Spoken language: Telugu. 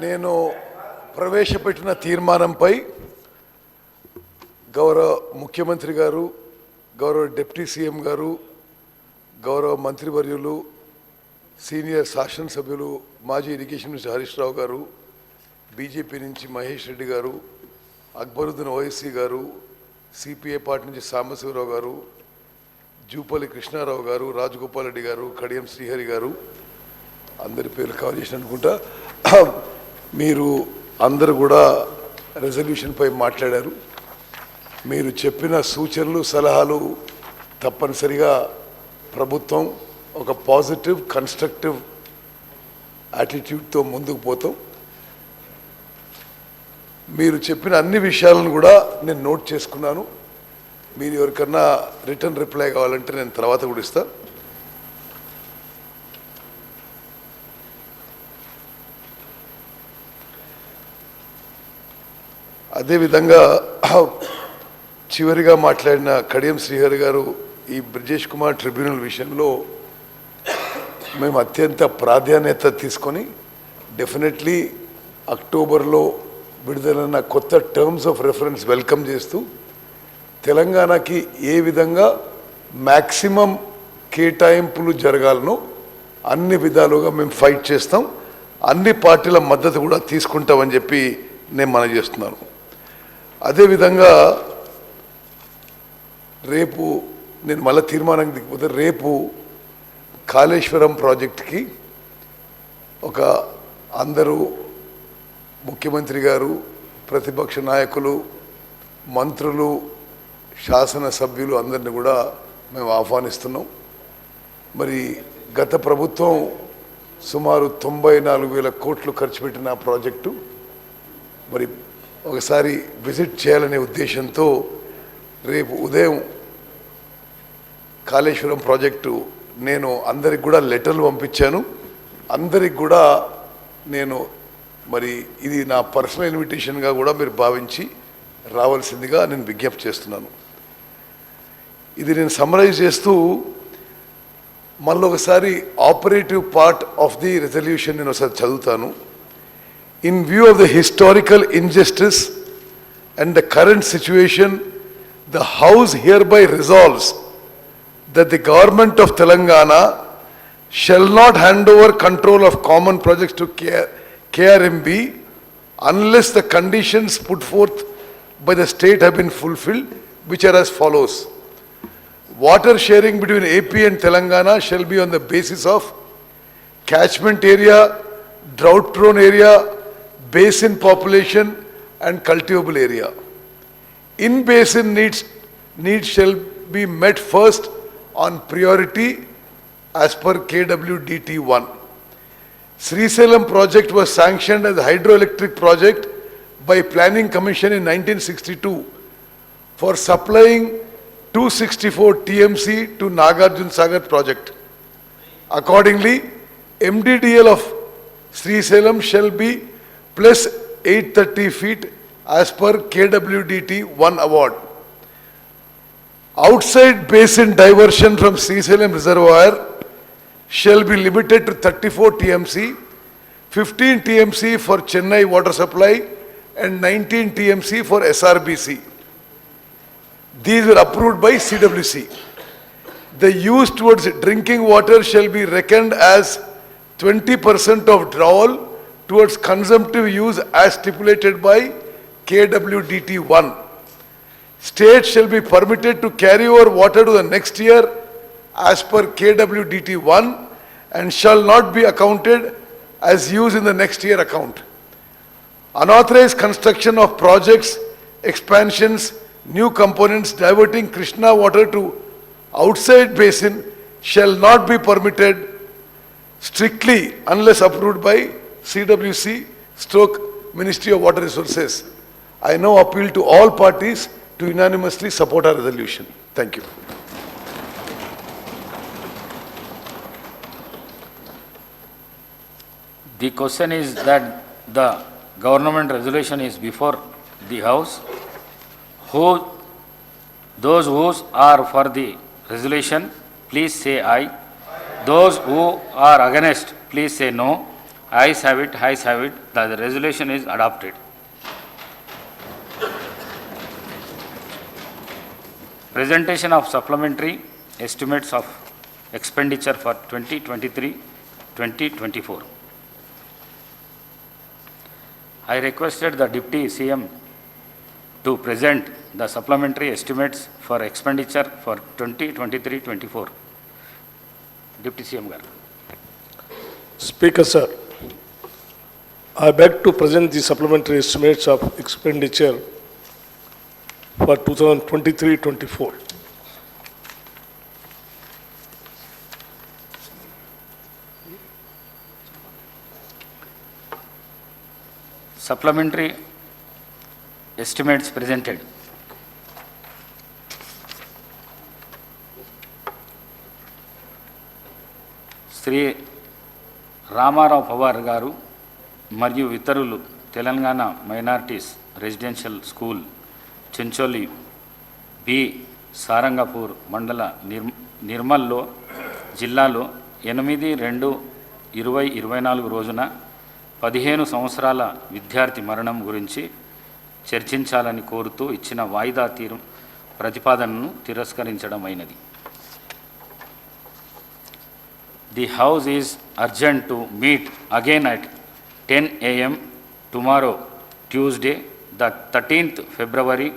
నేను ప్రవేశపెట్టిన తీర్మానంపై గౌరవ ముఖ్యమంత్రి గారు గౌరవ డిప్యూటీ సీఎం గారు గౌరవ మంత్రివర్యులు సీనియర్ శాసనసభ్యులు మాజీ ఇరిగేషన్ మినిస్టర్ హరీష్ రావు గారు బీజేపీ నుంచి మహేష్ రెడ్డి గారు అక్బరుద్దీన్ ఓవైసీ గారు సిపిఐ పార్టీ నుంచి సాంబశివరావు గారు జూపల్లి కృష్ణారావు గారు రాజగోపాల్ రెడ్డి గారు కడియం శ్రీహరి గారు అందరి పేర్లు కవర్ చేసిన అనుకుంటా మీరు అందరు కూడా రెజల్యూషన్పై మాట్లాడారు. మీరు చెప్పిన సూచనలు సలహాలు తప్పనిసరిగా ప్రభుత్వం ఒక పాజిటివ్ కన్స్ట్రక్టివ్ యాటిట్యూడ్తో ముందుకు పోతాం. మీరు చెప్పిన అన్ని విషయాలను కూడా నేను నోట్ చేసుకున్నాను. మీరు ఎవరికన్నా రిటర్న్ రిప్లై కావాలంటే నేను తర్వాత కూడా ఇస్తాను అదేవిధంగా చివరిగా మాట్లాడిన కడియం శ్రీహరి గారు ఈ బ్రిజేష్ కుమార్ ట్రిబ్యునల్ విషయంలో మేము అత్యంత ప్రాధాన్యత తీసుకొని డెఫినెట్లీ అక్టోబర్లో విడుదలైన కొత్త టర్మ్స్ ఆఫ్ రెఫరెన్స్ వెల్కమ్ చేస్తూ తెలంగాణకి ఏ విధంగా మ్యాక్సిమం కేటాయింపులు జరగాలనో అన్ని విధాలుగా మేము ఫైట్ చేస్తాం. అన్ని పార్టీల మద్దతు కూడా తీసుకుంటామని చెప్పి నేను మనం చేస్తున్నాను. అదేవిధంగా రేపు నేను మళ్ళీ తీర్మానం దిగిపోతే రేపు కాళేశ్వరం ప్రాజెక్ట్కి ఒక అందరూ ముఖ్యమంత్రి గారు ప్రతిపక్ష నాయకులు మంత్రులు శాసనసభ్యులు అందరిని కూడా మేము ఆహ్వానిస్తున్నాం. మరి గత ప్రభుత్వం సుమారు తొంభై నాలుగు వేల కోట్లు ఖర్చు పెట్టిన ప్రాజెక్టు మరి ఒకసారి విజిట్ చేయాలనే ఉద్దేశంతో రేపు ఉదయం కాళేశ్వరం ప్రాజెక్టు నేను అందరికి కూడా లెటర్లు పంపించాను. అందరికి కూడా నేను మరి ఇది నా పర్సనల్ ఇన్విటేషన్గా కూడా మీరు భావించి రావాల్సిందిగా నేను విజ్ఞప్తి చేస్తున్నాను. ఇది నేను సమరైజ్ చేస్తూ మళ్ళీ ఒకసారి operative part of the resolution నేను ఒకసారి చదువుతాను. In view of the historical injustice and the current situation, the House hereby resolves that the government of Telangana shall not hand over control of common projects to KRMB unless the conditions put forth by the state have been fulfilled, which are as follows. Water sharing between AP and Telangana shall be on the basis of catchment area, drought prone area, basin population and cultivable area. In basin needs, needs shall be met first on priority as per KWDT 1. Srisalem project was sanctioned as a hydroelectric project by Planning Commission in 1962 for supplying 264 TMC to Nagarjun Sagar project. Accordingly, MDDL of Sri Salem shall be plus 830 feet as per KWDT 1 award. Outside basin diversion from Salem reservoir shall be limited to 34 TMC, 15 TMC for Chennai water supply and 19 TMC for SRBC. These were approved by CWC. The use towards drinking water shall be reckoned as 20% of drawal towards consumptive use as stipulated by KWDT 1. States shall be permitted to carry over water to the next year as per KWDT 1 and shall not be accounted as use in the next year account. Unauthorized construction of projects, expansions, new components diverting Krishna water to outside basin shall not be permitted strictly unless approved by CWC stroke Ministry of Water Resources. I now appeal to all parties to unanimously support our resolution. Thank you. The question is that the government resolution is before the House. Who, those who are for the resolution, please say aye. Those who are against, please say no. Ayes have it, ayes have it, the resolution is adopted. Presentation of supplementary estimates of expenditure for 2023, 2024. I requested the Deputy CM to present the supplementary estimates for expenditure for 2023-24. Deputy CM గారు Speaker, sir, I beg to present the supplementary estimates of expenditure for 2023-24. supplementary estimates presented. Shri Ramarao Pawar గారు మరియు ఇతరులు Telangana minorities residential school Chencholi B Sarangapur మండల నిర్ నిర్మల్లో జిల్లాలో ఎనిమిది రెండు ఇరవై ఇరవై నాలుగు రోజున పదిహేను సంవత్సరాల విద్యార్థి మరణం గురించి చర్చించాలని కోరుతూ ఇచ్చిన వాయిదా తీరు ప్రతిపాదనను తిరస్కరించడమైనది the house is urgent to meet again at 10 a.m. tomorrow, Tuesday, the 13th February